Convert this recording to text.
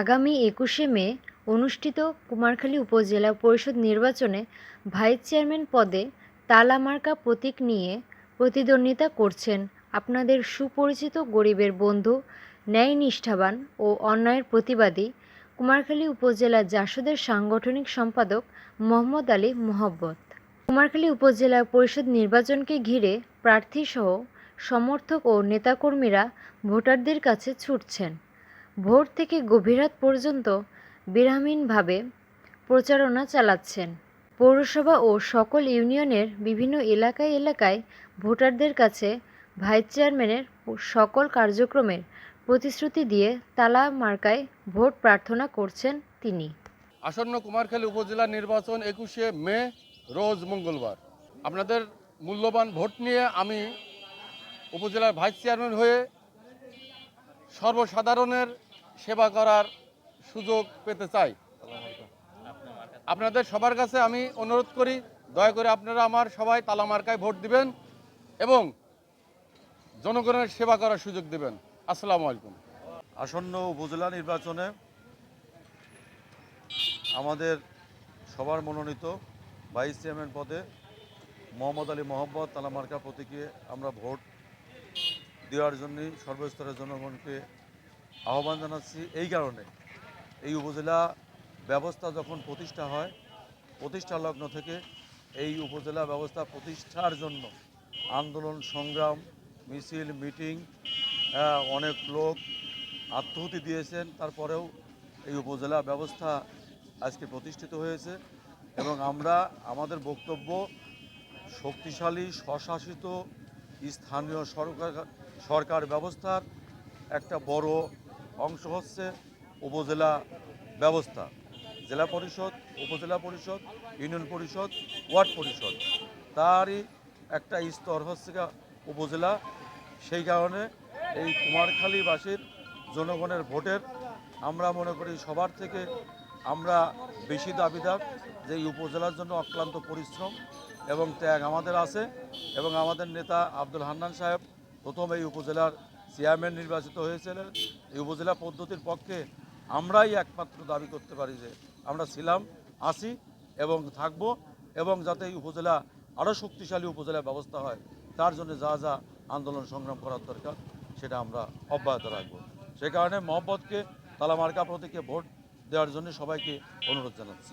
আগামী একুশে মে অনুষ্ঠিত কুমারখালী উপজেলা পরিষদ নির্বাচনে ভাইস চেয়ারম্যান পদে তালা মার্কা প্রতীক নিয়ে প্রতিদ্বন্দ্বিতা করছেন আপনাদের সুপরিচিত গরিবের বন্ধু ন্যায় নিষ্ঠাবান ও অন্যায়ের প্রতিবাদী কুমারখালী উপজেলা জাসদের সাংগঠনিক সম্পাদক মোহাম্মদ আলী মোহাব্বত। কুমারখালী উপজেলা পরিষদ নির্বাচনকে ঘিরে প্রার্থীসহ সমর্থক ও নেতাকর্মীরা ভোটারদের কাছে ছুটছেন। ভোর থেকে গভীর রাত পর্যন্ত বিরামহীনভাবে প্রচারণা চালাচ্ছেন। পৌরসভা ও সকল ইউনিয়নের বিভিন্ন এলাকায় এলাকায় ভোটারদের কাছে ভাইস চেয়ারম্যানের সকল কার্যক্রমের প্রতিশ্রুতি দিয়ে তালা মার্কায় ভোট প্রার্থনা করছেন তিনি। আসন্ন কুমারখালী উপজেলা নির্বাচন একুশে মে, রোজ মঙ্গলবার। আপনাদের মূল্যবান ভোট নিয়ে আমি উপজেলার ভাইস চেয়ারম্যান হয়ে সর্বসাধারণের সেবা করার সুযোগ পেতে চাই। আপনাদের সবার কাছে আমি অনুরোধ করি, দয়া করে আপনারা আমার সবাই তালামার্কায় ভোট দিবেন এবং জনগণের সেবা করার সুযোগ দেবেন। আসসালামু আলাইকুম। আসন্ন উপজেলা নির্বাচনে আমাদের সবার মনোনীত ভাইস চেয়ারম্যান পদে মোহাম্মদ আলী মোহাম্মদ তালামার্কা প্রতীকে আমরা ভোট দেওয়ার জন্যই সর্বস্তরের জনগণকে আহ্বান জানাচ্ছি এই কারণে। এই উপজেলা ব্যবস্থা যখন প্রতিষ্ঠা হয় প্রতিষ্ঠা লগ্ন থেকে এই উপজেলা ব্যবস্থা প্রতিষ্ঠার জন্য আন্দোলন সংগ্রাম মিছিল মিটিং আহ, অনেক লোক আত্মহুতি দিয়েছেন। তারপরেও এই উপজেলা ব্যবস্থা আজকে প্রতিষ্ঠিত হয়েছে এবং আমরা আমাদের বক্তব্য শক্তিশালী স্বশাসিত স্থানীয় সরকার সরকার ব্যবস্থার একটা বড় অংশ হচ্ছে উপজেলা ব্যবস্থা। জেলা পরিষদ, উপজেলা পরিষদ, ইউনিয়ন পরিষদ, ওয়ার্ড পরিষদ। তারই একটা স্তর হচ্ছে উপজেলা। সেই কারণে এই কুমারখালীবাসীর জনগণের ভোটের আমরা মনে করি সবার থেকে আমরা বেশি দাবিদার যে এই উপজেলার জন্য অক্লান্ত পরিশ্রম এবং ত্যাগ আমাদের আছে এবং আমাদের নেতা আব্দুল হান্নান সাহেব প্রথম এই উপজেলার চেয়ারম্যান নির্বাচিত হয়েছিলেন এই উপজেলা পদ্ধতির পক্ষে আমরাই একমাত্র দাবি করতে পারি যে আমরা ছিলাম আছি এবং থাকব এবং যাতে এই উপজেলা আরও শক্তিশালী উপজেলা ব্যবস্থা হয়, তার জন্য যা যা আন্দোলন সংগ্রাম করার দরকার সেটা আমরা অব্যাহত রাখব। সে কারণে মোহাম্মদকে তালামার্কা প্রতীকে ভোট দেওয়ার জন্য সবাইকে অনুরোধ জানাচ্ছি।